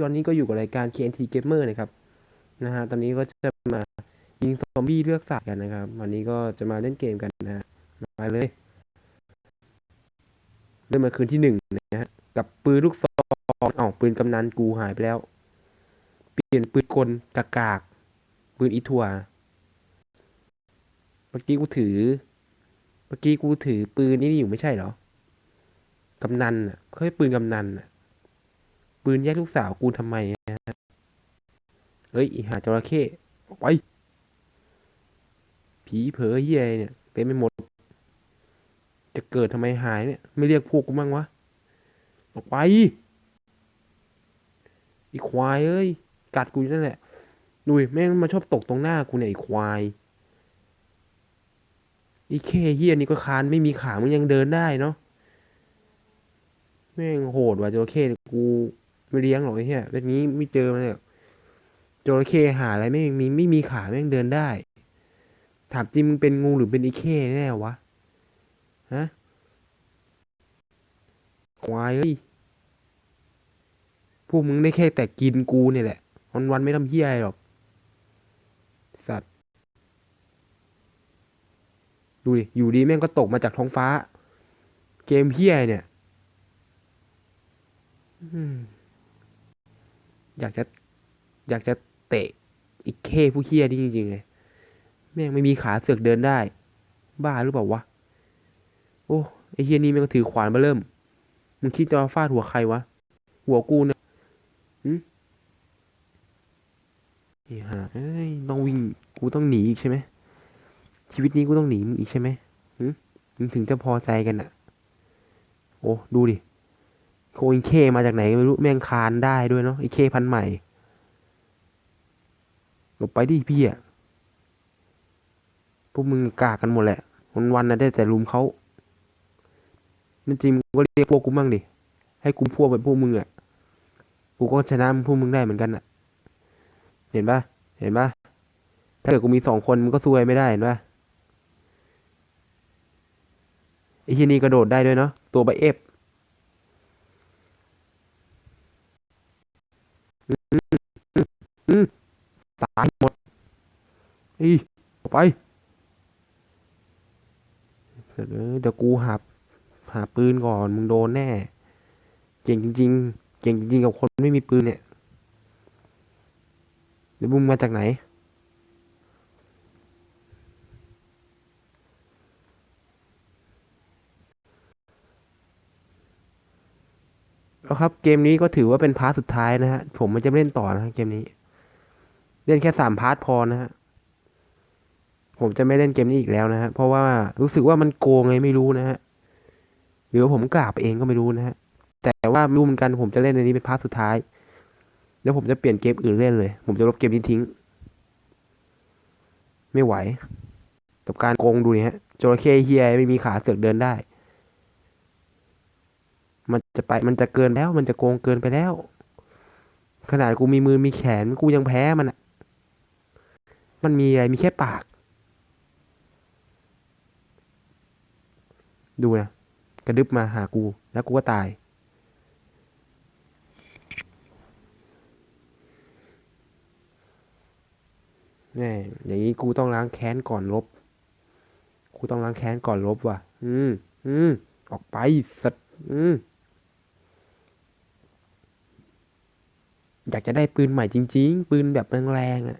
ตอนนี้ก็อยู่กับรายการ KNT Gamer นะครับนะฮะตอนนี้ก็จะมายิงซอมบี้เลือกสัตว์กันนะครับ วันนี้ก็จะมาเล่นเกมกันนะฮะมาเลย เริ่มมาคืนที่หนึ่งนะฮะกับปืนลูกซองอ๋อปืนกำนันกูหายไปแล้ว เปลี่ยนปืนกลกากากปืนอีทัวเมื่อกี้กูถือ เมื่อกี้กูถือปืนนี่อยู่ไม่ใช่เหรอกำนันอะเขาให้ปืนกำนันอะ ปืนแยกลูกสาวกูทำไมนะฮะเฮ้ยหาจระเข้ออกไป ผีเผลอเฮียเนี่ยเต็มไปหมด จะเกิดทำไมหายเนี่ย ไม่เรียกพวกกูบ้างวะ ออกไป อีควายเอ้ย กัดกูอยู่นั่นแหละดูดิแม่งมาชอบตกตรงหน้ากูเนี่ยอีควายอีเคเฮียนี่ก็คานไม่มีขามันยังเดินได้เนาะแม่งโหดว่ะจระเข้กู ไม่เลี้ยงหรอกไอ้เหี้ยแบบนี้ไม่เจอมันเลยจระเข้หาอะไรแม่มีไม่มีขาแม่งเดินได้ ถามจริงมึงเป็นงูหรือเป็นอีเข้แน่วะฮะควายเอ้ยพวกมึงได้แค่แต่กินกูเนี่ยแหละวันวันไม่ทำเหี้ยอะไรหรอก สัตว์ ดูดิ อยู่ดีแม่งก็ตกมาจากท้องฟ้า เกมเหี้ยเนี่ย อืม อยากจะอยากจะเตะอีกเคผู้เฮี้ยนี่จริงๆเลยแม่งไม่มีขาเสือกเดินได้ บ้าหรือเปล่าวะ โอ้ไอเฮียนี่ม่งก็ถือขวานมาเริ่ม มึงคิดจะมาฟาดหัวใครวะ หัวกูเนี่ยหืมไอ้ห่าเอ้ยต้องวิ่งกูต้องหนีอีกใช่ไหมชีวิตนี้กูต้องหนีมึงอีกใช่ไหมมมึงถึงจะพอใจกันอะโอ้ดูดิ โคอินเคมาจากไหนไม่รู้แม่งคานได้ด้วยเนาะไอเคพันใหม่หลบไปดิพี่อะพวกมึงกากกันหมดแหละ วันวันๆนะได้แต่ลุมเขานั่นจริงก็เรียกพวกกูมั่งดิ ให้กูพวกแบบพวกมึงอะกูก็ชนะพวกมึงได้เหมือนกันอะเห็นปะเห็นปะถ้าเกิดกูมีสองคนมึงก็สู้ไม่ได้เห็นปะไอ้ทีนี่กระโดดได้ด้วยเนาะตัวใบเอฟ ตายหมดอีออกไป เสร็จเลยเดี๋ยวกูหาหาปืนก่อน มึงโดนแน่ เก่งจริงๆ เก่งจริงๆ กับคนไม่มีปืนเนี่ยเดี๋ยวมึงมาจากไหนเอาครับ เกมนี้ก็ถือว่าเป็นพาร์ทสุดท้ายนะฮะ ผมมันจะเล่นต่อนะฮะเกมนี้ เล่นแค่สามพาร์ทพอนะฮะผมจะไม่เล่นเกมนี้อีกแล้วนะฮะ เพราะว่ารู้สึกว่ามันโกงไงไม่รู้นะฮะ หรือว่าผมกราบเองก็ไม่รู้นะฮะ แต่ว่ารู้เหมือนกันผมจะเล่นในนี้เป็นพาร์ทสุดท้าย แล้วผมจะเปลี่ยนเกมอื่นเล่นเลย ผมจะลบเกมนี้ทิ้ง ไม่ไหว กับการโกงดูนี่ฮะจระเข้เฮียไม่มีขาเสือกเดินได้ มันจะไปมันจะเกินแล้ว มันจะโกงเกินไปแล้ว ขนาดกูมีมือมีแขนกูยังแพ้มันอะ มันมีอะไรมีแค่ปาก ดูนะ กระดึบมาหากู แล้วกูก็ตายแน่อย่างนี้กูต้องล้างแค้นก่อนลบ กูต้องล้างแค้นก่อนลบว่ะ อืม อืม ออกไปสัตว์อืมอยากจะได้ปืนใหม่จริง ๆ ปืนแบบแรงๆอะ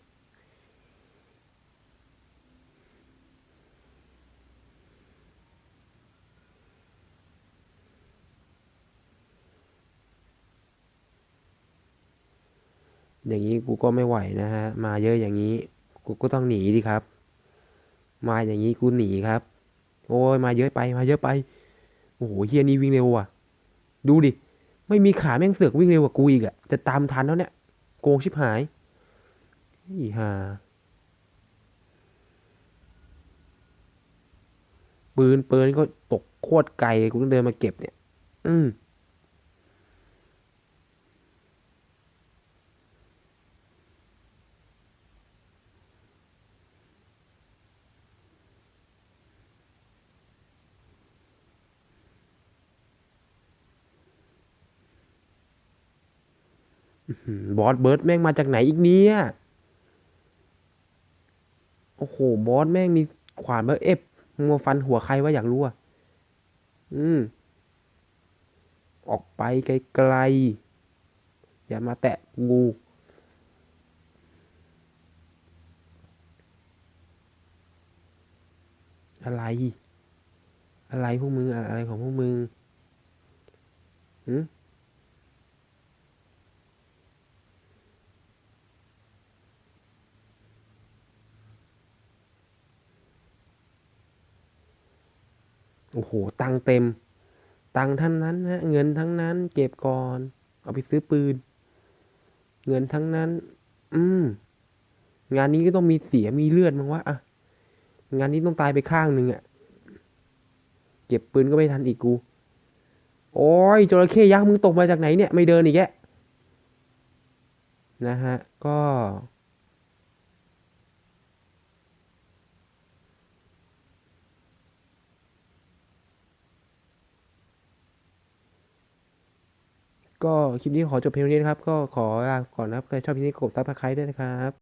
อย่างนี้กูก็ไม่ไหวนะฮะ มาเยอะอย่างนี้ กูก็ต้องหนีดิครับ มาอย่างนี้กูหนีครับ โอ้ยมาเยอะไปมาเยอะไป โอ้โหเฮียนี่วิ่งเร็วอะ ดูดิ ไม่มีขาแม่งเสือกวิ่งเร็วกว่ากูอีกอะจะตามทันแล้วเนี่ย โกงชิบหายอีห่าปืนปืนก็ตกโคตรไกลกูต้องเดินมาเก็บเนี่ย อืม บอสเบิร์ดแม่งมาจากไหนอีกเนี่ยโอ้โห บอสแม่งมีขวานเบอร์เอฟมึงมาฟันหัวใครวะอยากรู้อะอืม ออกไปไกลๆ อย่ามาแตะงูอะไร อะไรพวกมึง อะไรของพวกมึงหืม โอ้โห ตังเต็ม ตังทั้งนั้นนะเงินทั้งนั้น เก็บก่อน เอาไปซื้อปืน เงินทั้งนั้น อืม งานนี้ก็ต้องมีเสียมีเลือดมั้งวะอะงานนี้ต้องตายไปข้างหนึ่งอะเก็บปืนก็ไม่ทันอีกกู โอ้ยจระเข้ยักษ์มึงตกมาจากไหนเนี่ย ไม่เดินอีกแกนะฮะ ก็ ก็คลิปนี้ขอจบเพียงเท่านี้นะครับ ก็ขอลาก่อนนะครับ ใครชอบคลิปนี้กดซับสไครต์ด้วยนะครับ